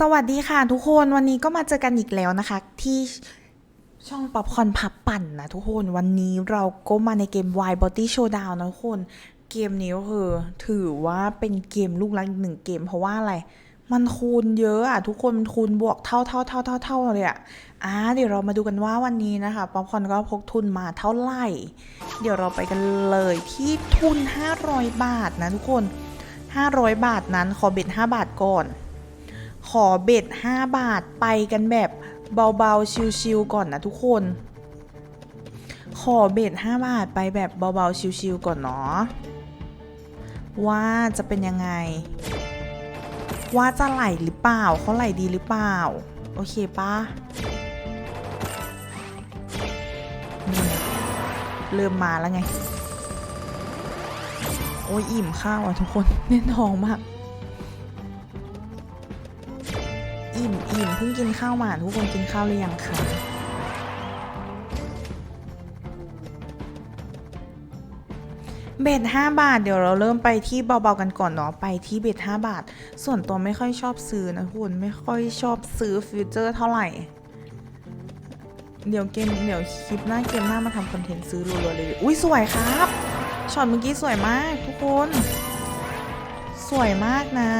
สวัสดีค่ะทุกคนวันนี้ก็มาเจอกันอีกแล้วนะคะ ที่ช่องป๊อปคอนพับปั่นนะทุกคนวันนี้เราก็มาในเกม Wild Body Showdown นะทุกคน เกมนี้ก็คือถือว่าเป็นเกมลูกรักอีกหนึ่งเกมเพราะว่าอะไร มันคูณเยอะอะทุกคนมันคูณบวกเท่าเท่าเท่าเท่าเท่าเลยอะอ่าเดี๋ยวเรามาดูกันว่าวันนี้นะคะป๊อปคอนก็พกทุนมาเท่าไหร่ เดี๋ยวเราไปกันเลยที่ทุน 500 บาทนะทุกคน 500 บาทนั้นขอเบ็ด5บาทก่อน ขอเบ็ด 5 บาทไปกันแบบเบาๆ ชิวๆก่อนนะทุกคน ขอเบ็ด 5 บาทไปแบบเบาๆ ชิวๆก่อนเนาะว่าจะเป็นยังไง ว่าจะไหลหรือเปล่าเขาไหลดีหรือเปล่า โอเคปะเริ่มมาแล้วไง โอ้ยอิ่มข้าวอะทุกคนแน่นท้องมาก อิ่มอิ่มเพิ่งกินข้าวมาทุกคนกินข้าวหรือยังคะเบ็ด5บาท เดี๋ยวเราเริ่มไปที่เบาๆกันก่อนเนาะไปที่เบ็ด5บาท ส่วนตัวไม่ค่อยชอบซื้อนะทุกคนไม่ค่อยชอบซื้อฟิวเจอร์เท่าไหร่ เดี๋ยวเกมเดี๋ยวคลิปหน้าเกมหน้ามาทำคอนเทนต์ซื้อรัวๆเลย อุ้ยสวยครับช็อตเมื่อกี้สวยมากทุกคน สวยมากนะ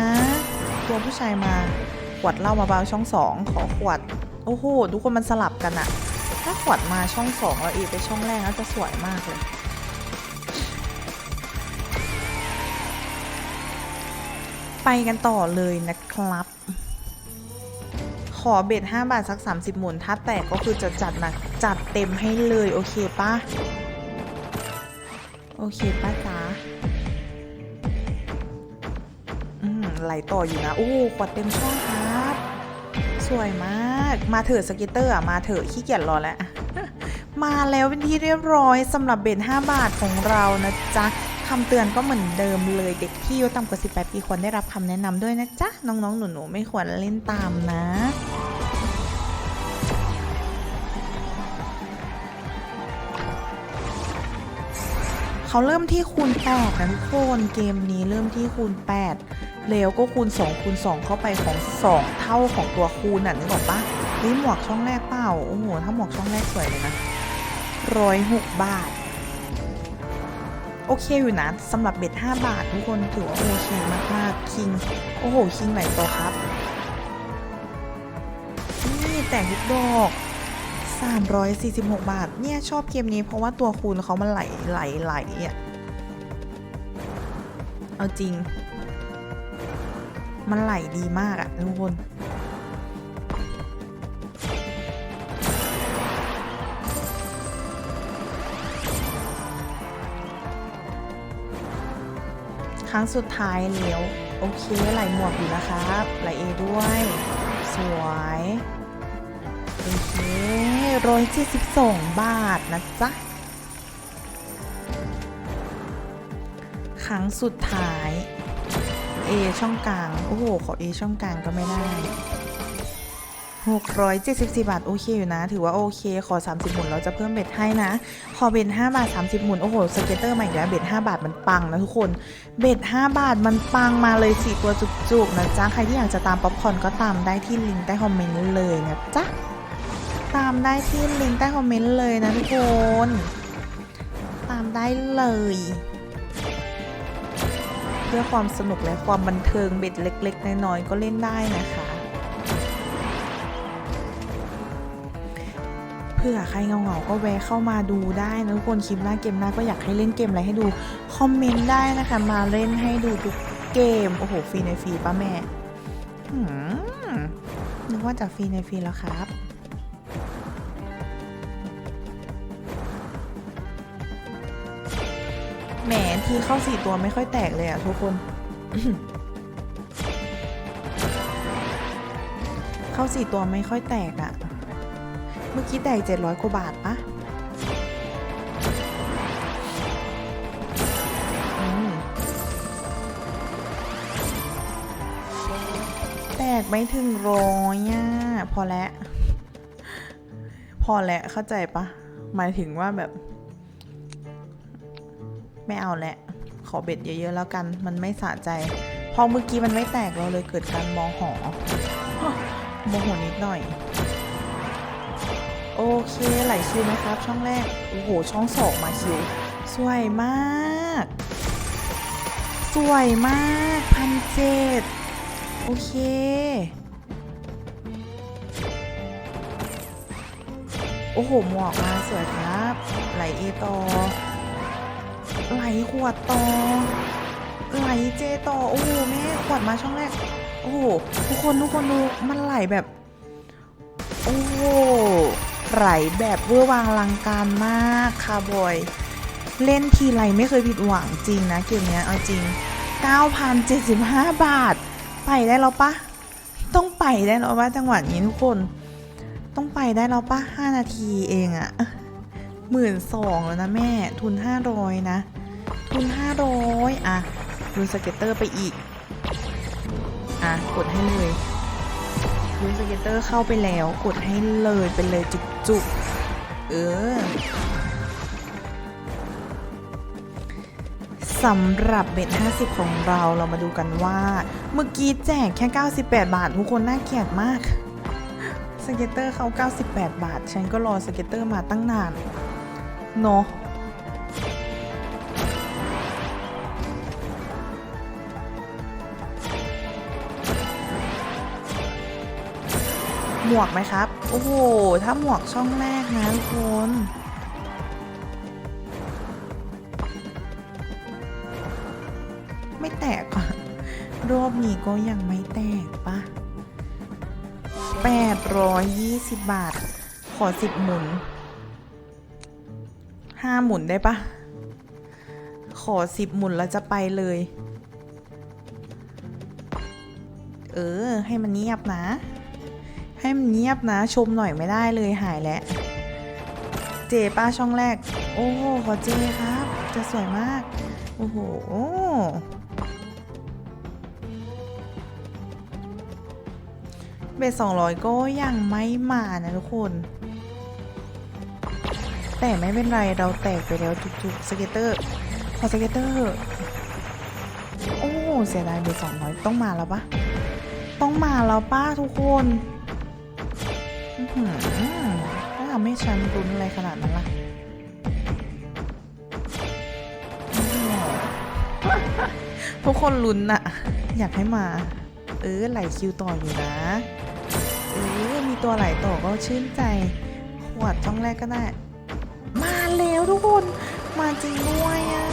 ตัวผู้ชายมา วดเหล้ามาเบาช่องสองขอขวด โอ้โหทุกคนมันสลับกันอะถ้าขวดมาช่องสองแล้วเอไปช่องแรกน่าจะสวยมากเลยไปกันต่อเลยนะครับ ขอเบ็ด5 บาท สัก 30 หมุน ถ้าแตกก็คือจะจัดหนักจัดเต็มให้เลย โอเคปะโอเคป้าจ๊ะอืมไหลต่ออยู่นะ โอ้ขวดเต็มช่องครับ สวยมาก มาเถอะสเก็ตเตอร์มาเถอะขี้เกียจรอแล้ว มาแล้วเป็นที่เรียบร้อยสำหรับเบน5 บาทของเรานะจ๊ะคำเตือนก็เหมือนเดิมเลยเด็กที่อายุต่ำกว่า 18 ปีควรได้รับคำแนะนำด้วยนะจ๊ะ น้องๆ หนูๆ ไม่ควรเล่นตามนะ เขาเริ่มที่คูณ8นะทุกคนเกมนี้เริ่มที่คูณ 8 แล้วก็คูณ2คูณ2เข้าไปของ 2 เท่าของตัวคูณน่ะนึกออกปะนี่หมวกช่องแรกเปล่าโอ้โหถ้าหมวกช่องแรกสวยเลยนะร้อยหกบาท โอเคอยู่นะสำหรับเบ็ด5บาท ทุกคนถือว่าโอเคมากๆคิงโอ้โหคิงไหนตัวครับ นี่แต่งทุกดอก 346 บาท เนี่ย ชอบเกมนี้เพราะว่าตัวคูณเขามันไหลไหลไหลอะ เอาจริง มันไหลดีมากอะทุกคนครั้งสุดท้ายแล้ว โอเคไหลหมวกอยู่นะครับไหลเอด้วย สวย โอเค ร้อยเจ็ดสิบสองบาทนะจ๊ะ ครั้งสุดท้าย A ช่องกลาง โอ้โห ขอ A ช่องกลางก็ไม่ได้ 674 บาท โอเคอยู่นะ ถือว่าโอเค ขอ 30 หมุน เราจะเพิ่มเบ็ดให้นะ ขอเบ็ด5บาท 30 หมุน โอ้โห สเก็ตเตอร์ใหม่แล้ว เบ็ด5บาทมันปังนะทุกคน เบ็ด5บาทมันปังมาเลยสี่ตัวจุกๆนะจ๊ะ ใครที่อยากจะตามป๊อปคอนก็ตามได้ที่ลิงก์ใต้คอมเมนต์เลยนะจ๊ะ ตามได้ที่ลิงก์ใต้คอมเมนต์เลยนะทุกคน ตามได้เลย เพื่อความสนุกและความบันเทิงเบ็ดเล็ก ๆ น้อยๆก็เล่นได้นะคะเพื่อใครเงาๆก็แวะเข้ามาดูได้นะทุกคนคลิปหน้าเกมหน้าก็อยากให้เล่นเกมอะไรให้ดู คอมเมนต์ได้นะคะ มาเล่นให้ดูทุกเกม โอ้โหฟรีในฟรีป้าแม่นึกว่าจะฟรีในฟรีแล้วครับ แหมทีเข้าสี่ตัวไม่ค่อยแตกเลยอะทุกคน เข้าสี่ตัวไม่ค่อยแตกอะ เมื่อกี้แตกเจ็ดร้อยกว่าบาทปะแตกไม่ถึงร้อยอะพอแล้ว พอแล้วเข้าใจปะ หมายถึงว่าแบบ ไม่เอาแหละ ขอเบ็ดเยอะๆแล้วกัน มันไม่สะใจ พอเมื่อกี้มันไม่แตกเราเลยเกิดการมองหอโมโหนิดหน่อย โอเคไหลคิวไหมครับ ช่องแรก โอ้โห ช่องสองมาคิว สวยมาก สวยมากพันเจ็ดโอเคโอ้โห หมวกมาสวยครับ ไหลเอต่อ ไหลขวดต่อ ไหลเจต่อ โอ้โหแม่ขวดมาช่องแรก โอ้โหทุกคนทุกคนดูมันไหลแบบ โอ้โหไหลแบบเวอร์วางลังการมากค่ะบอย เล่นทีไรไม่เคยผิดหวังจริงนะเกมนี้เอาจริง 9,075 บาท ไปได้แล้วปะต้องไปได้แล้วปะจังหวะนี้ทุกคน ต้องไปได้แล้วปะ5นาทีเองอะ หมื่นสองแล้วนะแม่ ทุน500นะ ทุน500อะดูสเก็ตเตอร์ไปอีก อะ กดให้เลยดูสเก็ตเตอร์เข้าไปแล้ว กดให้เลยไปเลยจุกๆ เออสำหรับเบ็ด50 ของเราเรามาดูกันว่า เมื่อกี้แจกแค่ 98 บาท ทุกคนน่าเกลียดมาก สเก็ตเตอร์เขา 98 บาท ฉันก็รอสเก็ตเตอร์มาตั้งนาน เนาะหมวกไหมครับ โอ้โห ถ้าหมวกช่องแรกนะทุกคนไม่แตกอะรอบนี้ก็ยังไม่แตกปะ820 บาท ขอ10หมุน 5หมุนได้ปะ ขอ10หมุนแล้วจะไปเลย เออ ให้มันเงียบนะ ให้มันเงียบนะ ชมหน่อยไม่ได้เลยหายแล้ว เจป้าช่องแรก โอ้โหขอเจครับ จะสวยมาก โอ้โหเบสสองร้อยก็ยังไม่มานะทุกคน แต่ไม่เป็นไรเราแตกไปแล้วทุกๆสเก็ตเตอร์ขอสเก็ตเตอร์โอ้เสียดายเบสสองร้อยต้องมาแล้วปะต้องมาแล้วป้าทุกคนอื้อหือถ้าทำให้ฉันรุนอะไรขนาดนั้นล่ะทุกคนลุ้นอะอยากให้มา เออไหลคิวต่ออยู่นะ เออมีตัวไหลต่อก็ชื่นใจ ขวดช่องแรกก็ได้ แล้วทุกคน มาจริงด้วยอะ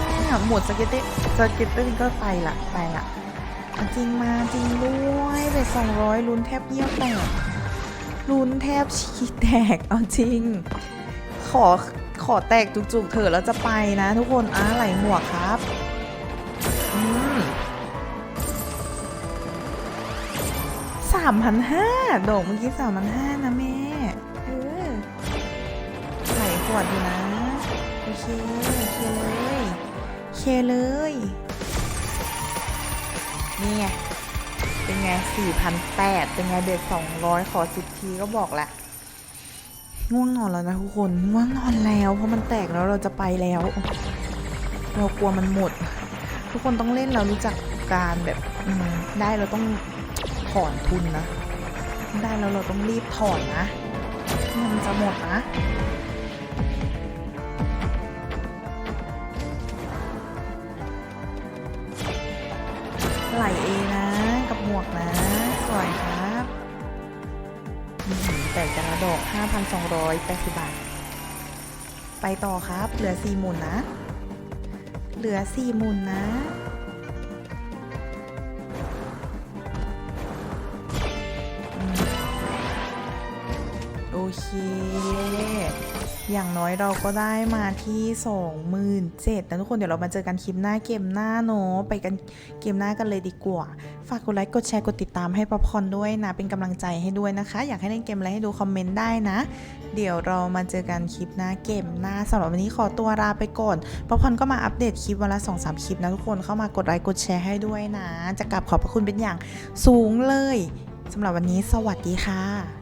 หมดสเก็ตเตอร์สเก็ตเตอร์ก็ไปละไปละมาจริงมาจริงด้วยไปสองร้อยลุ้นแทบเยี่ยวแตกลุ้นแทบฉีแตกเอาจริง ขอขอแตกจุกๆเถอะแล้วจะไปนะ ทุกคนอะไหลหมวกครับอืมสามพันห้าดอกเมื่อกี้สามพันห้านะแม่ เออไหลขวดอยู่นะ เคเคเลยเคเลย นี่ไง เป็นไงสี่พันแปดเป็นไงเด็ดสองร้อยขอสิบทีก็บอกละง่วงนอนแล้วนะทุกคนง่วงนอนแล้ว เพราะมันแตกแล้วเราจะไปแล้ว เรากลัวมันหมด ทุกคนต้องเล่นเรารู้จักการแบบได้เราต้องถอนทุนนะ ได้แล้วเราต้องรีบถอนนะมันจะหมดนะ ดอก 5,280 บาท ไปต่อครับ เหลือ4หมุนนะ เหลือ4หมุนนะอืมโอเค อย่างน้อยเราก็ได้มาที่ 27,000นะทุกคนเดี๋ยวเรามาเจอกันคลิปหน้าเกมหน้าเนอะไปกันเกมหน้ากันเลยดีกว่า ฝากกดไลค์กดแชร์กดติดตามให้ป๊อปคอร์นด้วยนะ เป็นกำลังใจให้ด้วยนะคะ อยากให้เล่นเกมอะไรให้ดูคอมเมนต์ได้นะ เดี๋ยวเรามาเจอกันคลิปหน้าเกมหน้าสำหรับวันนี้ขอตัวลาไปก่อนป๊อปคอร์นก็มาอัปเดตคลิปวันละ2-3คลิปนะทุกคนเข้ามากดไลค์กดแชร์ให้ด้วยนะ จะกลับขอบพระคุณเป็นอย่างสูงเลยสำหรับวันนี้สวัสดีค่ะ